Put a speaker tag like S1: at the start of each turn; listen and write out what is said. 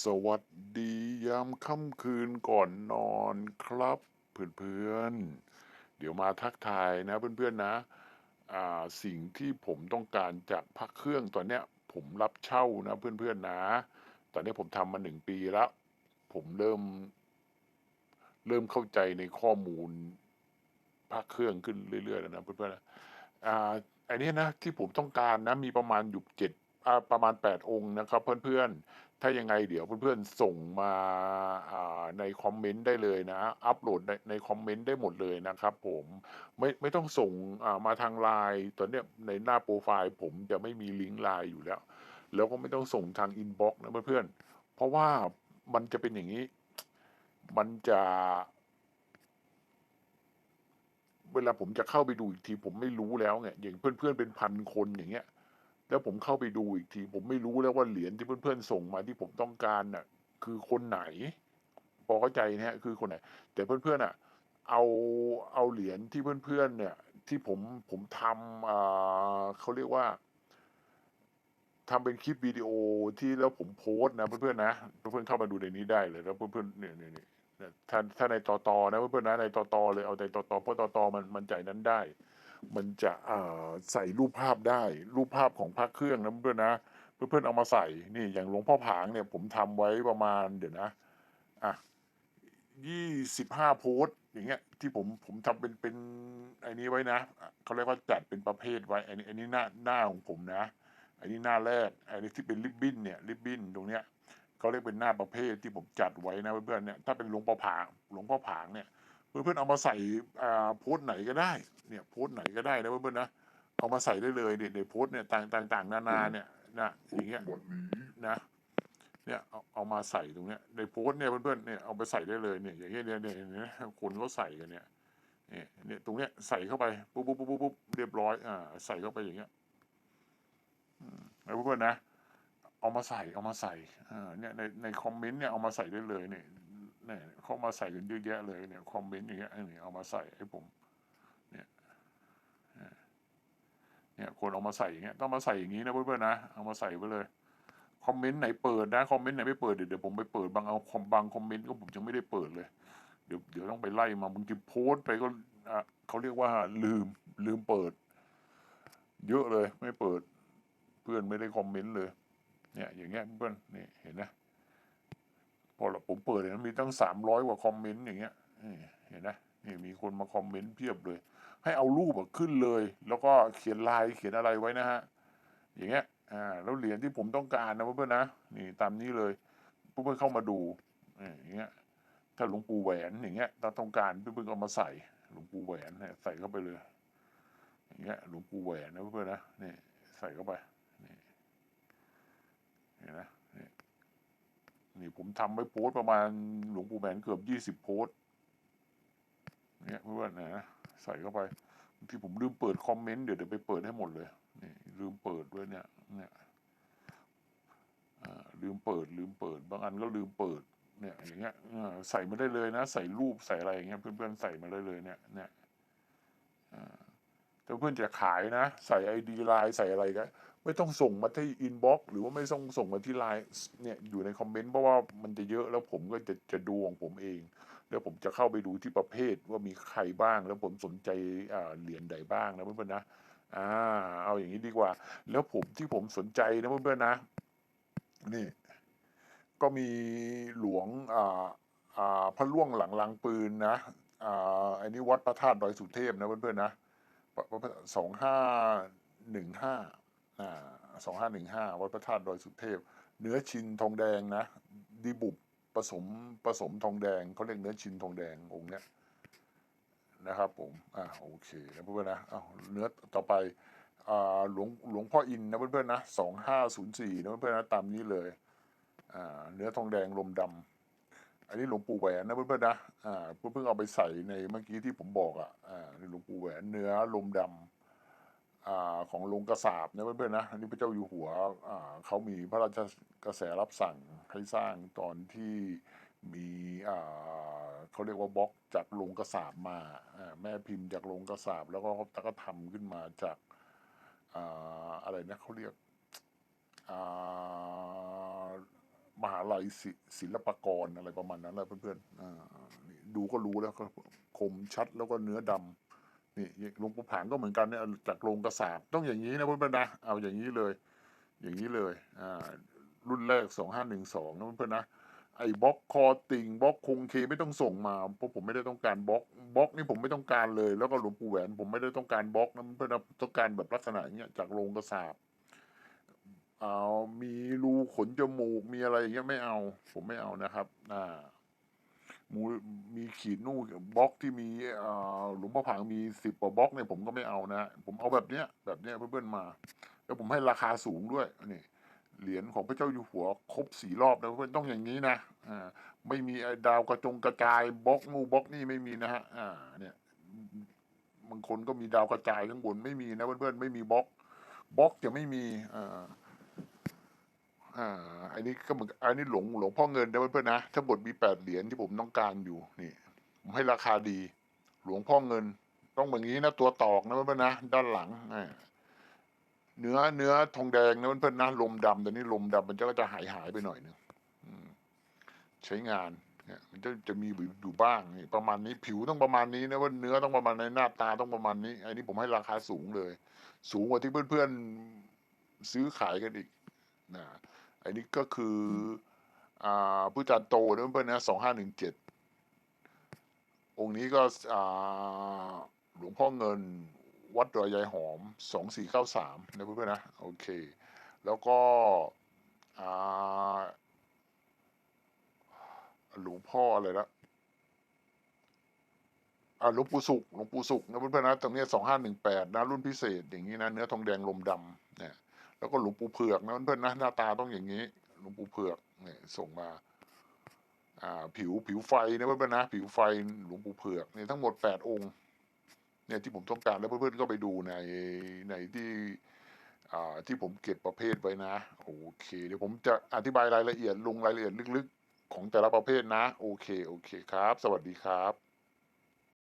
S1: สวัสดียามค่ำคืนก่อนนอนครับ เพื่อนๆ เดี๋ยวมาทักทายนะเพื่อนๆนะอ่าสิ่งที่ผมต้องการจากพักเครื่องตอนเนี้ยผมรับเช่านะเพื่อนๆนะ ตอนนี้ผมทำมาหนึ่งปีแล้ว ผมเริ่ม เริ่มเข้าใจในข้อมูลพักเครื่องขึ้นเรื่อยๆแล้วนะเพื่อนๆนะอ่าอันนี้นะที่ผมต้องการนะมีประมาณอยู่เจ็ด ประมาณแปดองค์นะครับเพื่อนๆ ถ้ายังไงเดี๋ยวเพื่อนๆ ส่งมาในคอมเมนต์ได้เลยนะ อัปโหลดในในคอมเมนต์ได้หมดเลยนะครับผมไม่ไม่ต้องส่งมาทางไลน์ตอนเนี้ยในหน้าโปรไฟล์ผมจะไม่มีลิงก์ไลน์อยู่แล้ว แล้วก็ไม่ต้องส่งทางอินบ็อกซ์นะเพื่อนๆ เพราะว่ามันจะเป็นอย่างนี้ มันจะเวลาผมจะเข้าไปดูอีกทีผมไม่รู้แล้วไงอย่างเพื่อนๆเป็นพันคนอย่างเงี้ย แล้วผมเข้าไปดูอีกที ผมไม่รู้แล้วว่าเหรียญที่เพื่อนๆส่งมาที่ผมต้องการน่ะ คือคนไหนพอเข้าใจนะฮะคือคนไหน แต่เพื่อนๆอะ เอาเอาเหรียญที่เพื่อนๆเนี่ย ที่ผมผมทำอ่าเขาเรียกว่าทำเป็นคลิปวิดีโอที่แล้วผมโพสต์นะเพื่อนๆนะเพื่อนๆเข้ามาดูในนี้ได้เลยแล้วเพื่อนๆเนี่ยเนี่ยเนี่ยถ้าถ้าในต่อตอนะเพื่อนๆนะในต่อตอเลยเอาในต่อตอเพราะต่อตอมันมันจ่ายนั้นได้ มันจะใส่รูปภาพได้รูปภาพของพระเครื่องนะเพื่อนนะเพื่อนๆเอามาใส่นี่อย่างหลวงพ่อผางเนี่ยผมทำไว้ประมาณเดี๋ยวนะอะยี่สิบห้าโพสอย่างเงี้ยที่ผมผมทำเป็นเป็นไอ้นี้ไว้นะเขาเรียกว่าจัดเป็นประเภทไว้อันนี้อันนี้หน้าหน้าของผมนะอันนี้หน้าแรกอันนี้ที่เป็นริบบิ้นเนี่ยริบบิ้นตรงเนี้ยเขาเรียกเป็นหน้าประเภทที่ผมจัดไว้นะเพื่อนๆเนี่ยถ้าเป็นหลวงพ่อผางหลวงพ่อผางเนี่ย เพื่อนๆเอามาใส่อ่าโพสต์ไหนก็ได้เนี่ยโพสต์ไหนก็ได้นะเพื่อนๆนะเอามาใส่ได้เลยเนี่ยในโพสต์เนี่ยต่างต่างต่างนานาเนี่ยนะอย่างเงี้ยนะเนี่ยเอาเอามาใส่ตรงเนี้ยในโพสต์เนี่ยเพื่อนๆเนี่ยเอาไปใส่ได้เลยเนี่ยอย่างเงี้ยเนี่ยเนี่ยเนี่ยคนเขาใส่กันเนี่ยเนี่ยเนี่ยตรงเนี้ยใส่เข้าไปปุ๊บปุ๊บปุ๊บปุ๊บปุ๊บเรียบร้อยอ่าใส่เข้าไปอย่างเงี้ยอืมแล้วเพื่อนๆนะเอามาใส่เอามาใส่อ่าเนี่ยในในคอมเมนต์เนี่ยเอามาใส่ได้เลยเนี่ย เนี่ยเขามาใส่กันเยอะแยะเลยเนี่ยคอมเมนต์อย่างเงี้ยอันนี้เอามาใส่ให้ผม เนี่ยเนี่ยคนเอามาใส่อย่างเงี้ยต้องมาใส่อย่างงี้นะเพื่อนๆนะเอามาใส่ไปเลยคอมเมนต์ไหนเปิดนะคอมเมนต์ไหนไม่เปิดเดี๋ยวเดี๋ยวผมไปเปิดบางเอาคอมบางคอมเมนต์ก็ผมยังไม่ได้เปิดเลยเดี๋ยวเดี๋ยวต้องไปไล่มาบางทีโพสต์ไปก็อะเขาเรียกว่าลืมลืมเปิด เยอะเลยไม่เปิด เพื่อนไม่ได้คอมเมนต์เลย เนี่ย อย่างเงี้ยเพื่อนนี่เห็นนะ ผมเปิดเนี่ยมีตั้งสามร้อยกว่าคอมเมนต์อย่างเงี้ยเห็นนะนี่มีคนมาคอมเมนต์เพียบเลย ให้เอารูปขึ้นเลย แล้วก็เขียนลายเขียนอะไรไว้นะฮะ อย่างเงี้ยอ่าแล้วเหรียญที่ผมต้องการนะเพื่อนๆนะนี่ตามนี้เลยเพื่อนๆเข้ามาดูอย่างเงี้ยถ้าหลวงปู่แหวนอย่างเงี้ยถ้าต้องการเพื่อนๆก็เอามาใส่หลวงปู่แหวนใส่เข้าไปเลย อย่างเงี้ยหลวงปู่แหวนนะเพื่อนๆนะนี่ใส่เข้าไปนี่เห็นไหมนี่นี่ ผมทำไว้โพสต์ประมาณหลวงปู่แหวนเกือบยี่สิบโพสเนี่ยเพื่อนๆนะใส่เข้าไปบางทีผมลืมเปิดคอมเมนต์เดี๋ยวเดี๋ยวไปเปิดให้หมดเลยนี่ลืมเปิดด้วยเนี่ย เนี่ยลืมเปิด ลืมเปิด บางอันก็ลืมเปิด เนี่ย อย่างเงี้ยใส่มาได้เลยนะ ใส่รูปใส่อะไรอย่างเงี้ยเพื่อนๆใส่มาได้เลยเนี่ย เนี่ยอ่าถ้าเพื่อนจะขายนะ ใส่ไอดีไลน์ใส่อะไรก็ ไม่ต้องส่งมาที่อินบ็อกหรือว่าไม่ต้องส่งมาที่ไลน์เนี่ยอยู่ในคอมเมนต์เพราะว่ามันจะเยอะแล้วผมก็จะจะดูของผมเอง แล้วผมจะเข้าไปดูที่ประเภทว่ามีใครบ้าง แล้วผมสนใจเหรียญใดบ้างนะเพื่อนๆนะอ่าเอาอย่างนี้ดีกว่า แล้วผมที่ผมสนใจนะเพื่อนๆนะนี่ก็มีหลวงอ่าอ่าพระล่วงหลังลังปืนนะอ่าอันนี้วัดพระธาตุดอยสุเทพนะเพื่อนๆนะสองห้าหนึ่งห้า สองห้าหนึ่งห้าวัดพระธาตุดอยสุเทพ เนื้อชินทองแดงนะ ดีบุบผสมผสมทองแดงเขาเรียกเนื้อชินทองแดงองค์เนี้ยนะครับผมอ่าโอเคนะเพื่อนๆนะอ้าเนื้อต่อไปอ่าหลวงหลวงพ่ออินนะเพื่อนๆนะสองห้าศูนย์สี่นะเพื่อนๆนะตามนี้เลยอ่าเนื้อทองแดงลมดำอันนี้หลวงปู่แหวนนะเพื่อนๆนะอ่าเพิ่งเพิ่งเอาไปใส่ในเมื่อกี้ที่ผมบอกอะอ่าหลวงปู่แหวนเนื้อลมดำอ่า ของลงกระสาบนะเพื่อนๆนะอันนี้พระเจ้าอยู่หัวเขามีพระราชกระแสรับสั่งให้สร้างตอนที่มีเขาเรียกว่าบล็อกจากลงกระสาบมาแม่พิมพ์จากลงกระสาบแล้วก็เขาก็ทำขึ้นมาจากอะไรนะเขาเรียกมหาลัยศิลปากรอะไรประมาณนั้นแหละเพื่อนๆดูก็รู้แล้วก็คมชัดแล้วก็เนื้อดำ นี่หลวงปู่ผางก็เหมือนกันเนี่ยจากโรงกระสาบต้องอย่างนี้นะเพื่อนๆนะเอาอย่างนี้เลย อย่างนี้เลยอ่ารุ่นแรกสองห้าหนึ่งสองนะเพื่อนๆนะไอ้บล็อกคอติงบล็อกคงเคไม่ต้องส่งมาเพราะผมไม่ได้ต้องการบล็อกบล็อกนี่ผมไม่ต้องการเลย แล้วก็หลวงปู่แหวนผมไม่ได้ต้องการบล็อกนะเพื่อนๆนะต้องการแบบลักษณะอย่างเงี้ยจากโรงกระสาบเอามีรูขนจมูกมีอะไรอย่างเงี้ยไม่เอา ผมไม่เอานะครับ อ่า มูมีขีดนู่บล็อกที่มีอ่าหลวงพ่อผางมีสิบกว่าบล็อกเนี่ยผมก็ไม่เอานะ ผมเอาแบบเนี้ยแบบเนี้ยเพื่อนๆมา แล้วผมให้ราคาสูงด้วยนี่เหรียญของพระเจ้าอยู่หัวครบสี่รอบนะเพื่อนต้องอย่างนี้นะอ่าไม่มีดาวกระจงกระจายบล็อกนู่บล็อกนี่ไม่มีนะฮะอ่าเนี่ยบางคนก็มีดาวกระจายข้างบนไม่มีนะเพื่อนๆไม่มีบล็อกบล็อกจะไม่มีอ่าอ่า อันนี้ก็เหมือนอันนี้หลวงหลวงพ่อเงินนะเพื่อนๆนะทั้งหมดมีแปดเหรียญที่ผมต้องการอยู่นี่ ผมให้ราคาดี หลวงพ่อเงิน ต้องแบบนี้นะตัวตอกนะเพื่อนๆนะด้านหลังเนื้อเนื้อทองแดงนะเพื่อนๆนะลมดำต่นี่ลมดำมันจะก็จะหายหายไปหน่อยนึงใช้งานเนี่ยมันจะจะมีอยู่บ้างนี่ประมาณนี้ผิวต้องประมาณนี้นะว่าเนื้อต้องประมาณในหน้าตาต้องประมาณนี้ อันนี้ผมให้ราคาสูงเลย สูงกว่าที่เพื่อนๆซื้อขายกันอีกนะ อันนี้ก็คืออ่าผู้จัดโตนะเพื่อนๆนะสองห้าหนึ่งเจ็ดองค์นี้ก็อ่าหลวงพ่อเงินวัดดอยยายหอมสองสี่เก้าสามนะเพื่อนๆนะโอเค แล้วก็อ่าหลวงพ่ออะไรละอ่าหลวงปู่สุขหลวงปู่สุขนะเพื่อนๆนะตรงเนี้สองห้าหนึ่งแปดนะรุ่นพิเศษอย่างนี้นะเนื้อทองแดงลมดำเนี่ย แล้วก็หลวงปู่เผือกนะเพื่อนๆนะหน้าตาต้องอย่างนี้หลวงปู่เผือกเนี่ยส่งมา อ่า ผิวผิวไฟนะเพื่อนๆนะ ผิวไฟหลวงปู่เผือกเนี่ยทั้งหมดแปดองค์ เนี่ยที่ผมต้องการแล้วเพื่อนๆก็ไปดูในในที่อ่าที่ผมเก็บประเภทไว้นะ โอเค เดี๋ยวผมจะอธิบายรายละเอียดลงรายละเอียดลึกๆ ของแต่ละประเภทนะ โอเค โอเคครับ สวัสดีครับ